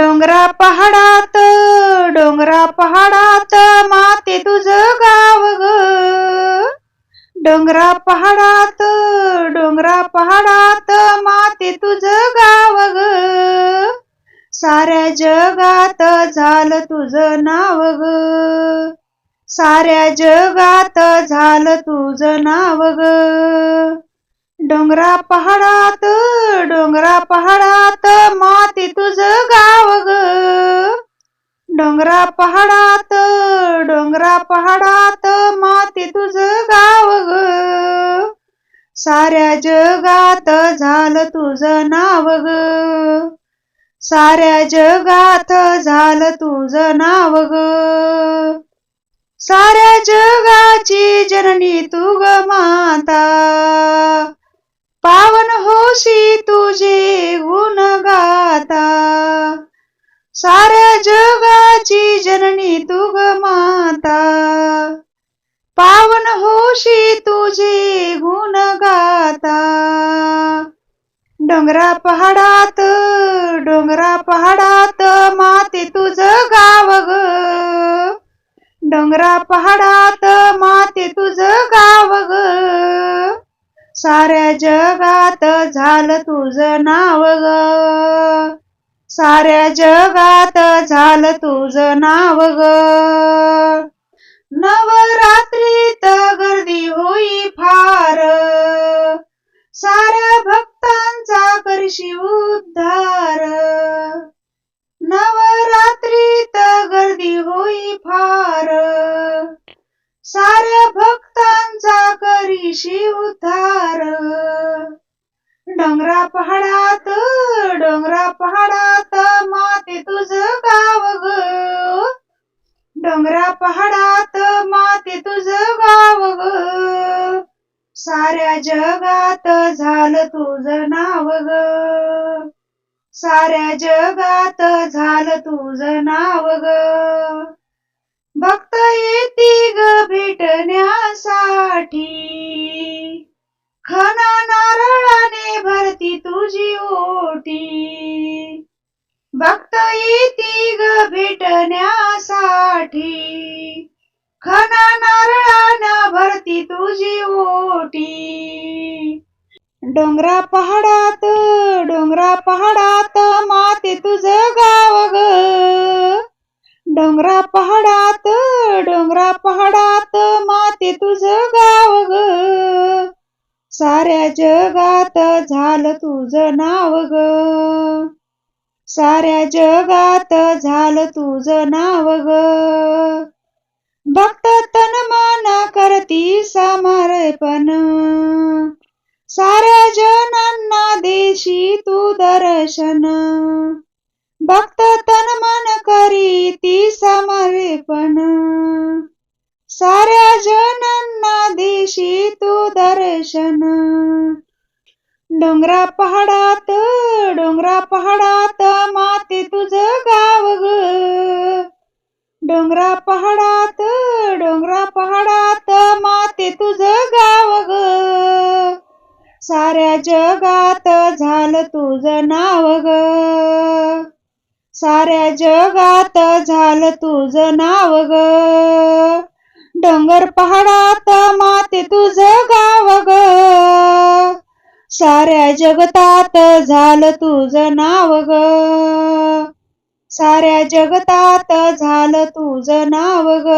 डोंगरा पहाडात डोंगरा पहाडात माते तुझं गाव ग. डोंगरा पहाडात डोंगरा पहाडात माते तुझं गाव ग. साऱ्या जगात झालं तुझं नाव ग. साऱ्या जगात झालं तुझं नाव ग. डोंगरा पहाडात डोंगरा पहाडात माते तुझं गाव ग. डोंगरा पहाडात डोंगरा पहाडात माते तुझं गाव ग. साऱ्या जगात झालं तुझं नाव ग. साऱ्या जगात झालं तुझं नाव ग. साऱ्या जगाची जननी तू ग माता. तुझे गुण गाता. साऱ्या जगाची जननी तुग माता. पावन होशी तुझे गुण गाता. डोंगरा पहाडात डोंगरा पहाडात माते तुझ गाव ग. डोंगरा पहाडात माते तुझ गाव ग. साऱ्या जगात झालं तुझं नाव ग. साऱ्या जगात झालं तुझं नाव ग. नवरात्रीत गर्दी होई फार. साऱ्या भक्तांचा करशी उद्धार. नवरात्रीत गर्दी होई फार. साऱ्या भक्तांचा करीशी उद्धार. डोंगरा पहाडात डोंगरा पहाडात माते तुझं गाव ग. डोंगरा पहाडात माते तुझं गाव ग. साऱ्या जगात झालं तुझं नाव ग. साऱ्या जगात झालं तुझं नाव ग. भक्त येती ग. भेटण्यासाठी. खना नारळाना भरती तुझी ओटी. डोंगरा पहाडात डोंगरा पहाडात माते तुझं गाव ग. डोंगरा पहाडात डोंगरा पहाडात माते तुझं गाव ग. साऱ्या जगात झालं तुझं नाव ग. साऱ्या जगात झालं तुझं नाव ग. भक्त तन माना करती समर्पण. साऱ्या जनांना देशी तू दर्शन. भक्त तन मन करी ती समर्पण. साऱ्या जनांना देशी तू दर्शन. डोंगरा पहाडात डोंगरा पहाडात माते तुझं गाव ग. डोंगरा पहाडात डोंगरा पहाडात माते तुझं गाव ग. साऱ्या जगात झालं तुझं नाव ग. साऱ्या जगात झालं तुझं नाव ग. डोंगर पहाडात माते तुझं गाव ग. साऱ्या जगतात झालं तुझं नाव ग. साऱ्या जगतात झालं तुझं नाव ग.